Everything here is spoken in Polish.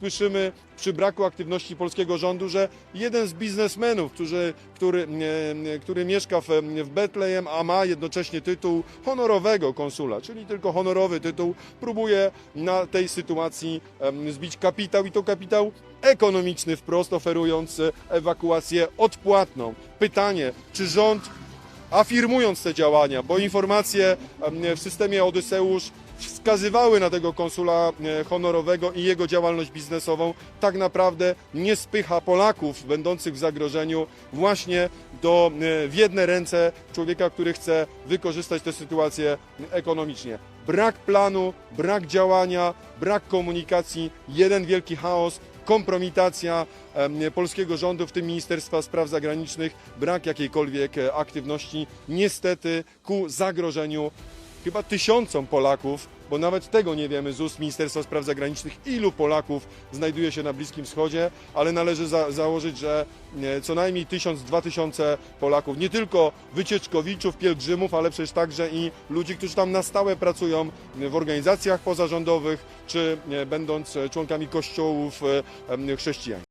Słyszymy przy braku aktywności polskiego rządu, że jeden z biznesmenów, który, który, który mieszka w, w Betlejem, a ma jednocześnie tytuł honorowego konsula, czyli tylko honorowy tytuł, próbuje na tej sytuacji zbić kapitał i to kapitał ekonomiczny wprost, oferując ewakuację odpłatną. Pytanie, czy rząd afirmując te działania, bo informacje w systemie Odyseusz wskazywały na tego konsula e, honorowego i jego działalność biznesową, tak naprawdę nie spycha Polaków będących w zagrożeniu właśnie do, e, w jedne ręce człowieka, który chce wykorzystać tę sytuację ekonomicznie. Brak planu, brak działania, brak komunikacji, jeden wielki chaos, kompromitacja polskiego rządu, w tym Ministerstwa Spraw Zagranicznych, brak jakiejkolwiek e, aktywności, niestety ku zagrożeniu chyba tysiącom Polaków, bo nawet tego nie wiemy z ust Ministerstwa Spraw Zagranicznych, ilu Polaków znajduje się na Bliskim Wschodzie, ale należy za, założyć, że e, co najmniej tysiąc, dwa tysiące Polaków, nie tylko wycieczkowiczów, pielgrzymów, ale przecież także i ludzi, którzy tam na stałe pracują w organizacjach pozarządowych, czy e, będąc członkami kościołów e, em, chrześcijańskich.